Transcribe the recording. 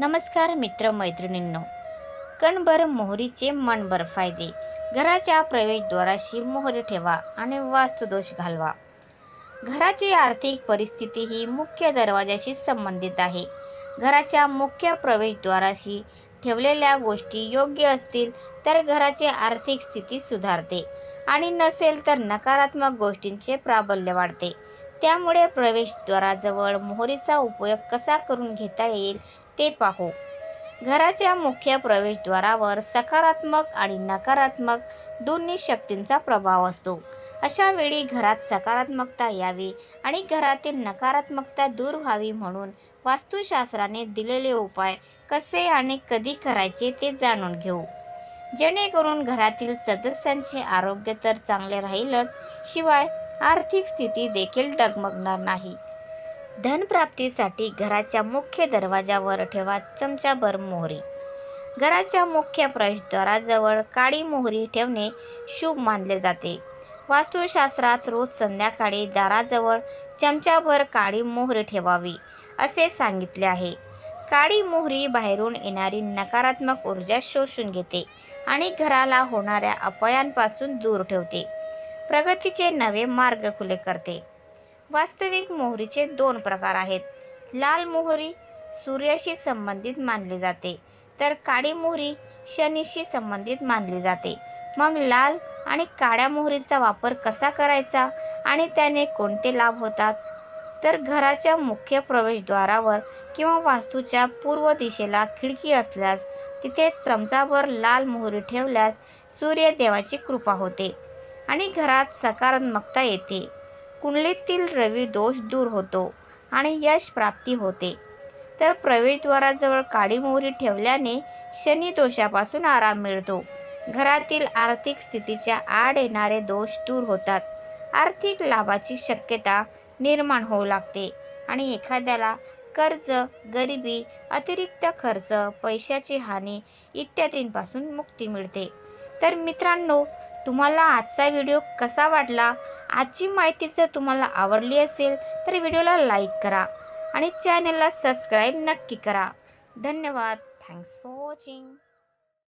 नमस्कार मित्र मैत्रिणींनो कणभर मोहरीचे मनभर फायदे. घराच्या प्रवेशद्वाराशी मोहरी ठेवा आणि वास्तुदोष घालवा. घराची आर्थिक परिस्थिती ही मुख्य दरवाजाशी संबंधित आहे. घराच्या मुख्य प्रवेशद्वाराशी ठेवलेल्या गोष्टी योग्य असतील तर घराची आर्थिक स्थिती सुधारते आणि नसेल तर नकारात्मक गोष्टींचे प्राबल्य वाढते. त्यामुळे प्रवेशद्वाराजवळ मोहरीचा उपयोग कसा करून घेता येईल ते पाहू. घराच्या मुख्य प्रवेशद्वारावर सकारात्मक आणि नकारात्मक दोन्ही शक्तींचा प्रभाव असतो. अशा वेळी घरात सकारात्मकता यावी आणि घरातील नकारात्मकता दूर व्हावी म्हणून वास्तुशास्त्राने दिलेले उपाय कसे आणि कधी करायचे ते जाणून घेऊ. जेणेकरून घरातील सदस्यांचे आरोग्य तर चांगले राहीलच शिवाय आर्थिक स्थिती देखील डगमगणार नाही. धनप्राप्तीसाठी घराच्या मुख्य दरवाजावर ठेवा चमचाभर मोहरी. घराच्या मुख्य प्रवेशद्वाराजवळ काळी मोहरी ठेवणे शुभ मानले जाते. वास्तुशास्त्रात रोज संध्याकाळी दाराजवळ चमचाभर काळी मोहरी ठेवावी असे सांगितले आहे. काळी मोहरी बाहेरून येणारी नकारात्मक ऊर्जा शोषून घेते आणि घराला होणाऱ्या अपयांपासून दूर ठेवते. प्रगतीचे नवे मार्ग खुले करते. वास्तविक मोहरीचे दोन प्रकार आहेत. लाल मोहरी सूर्याशी संबंधित मानली जाते तर काळी मोहरी शनीशी संबंधित मानली जाते. मग लाल आणि काळ्या मोहरीचा वापर कसा करायचा आणि त्याने कोणते लाभ होतात? तर घराच्या मुख्य प्रवेशद्वारावर किंवा वास्तूच्या पूर्व दिशेला खिडकी असल्यास तिथे चमचाभर लाल मोहरी ठेवल्यास सूर्यदेवाची कृपा होते आणि घरात सकारात्मकता येते. कुंडलीतील रवी दोष दूर होतो आणि यश प्राप्ती होते. तर प्रवेशद्वाराजवळ काळी मोहरी ठेवल्याने शनी दोषापासून आराम मिळतो. घरातील आर्थिक स्थितीच्या आड येणारे दोष दूर होतात. आर्थिक लाभाची शक्यता निर्माण होऊ लागते आणि एखाद्याला कर्ज गरिबी अतिरिक्त खर्च पैशाची हानी इत्यादींपासून मुक्ती मिळते. तर मित्रांनो तुम्हाला आजचा व्हिडिओ कसा वाटला? आजची माहिती जर तुम्हाला आवडली असेल तर व्हिडिओला लाईक करा आणि चॅनलला सबस्क्राईब नक्की करा. धन्यवाद. Thanks for watching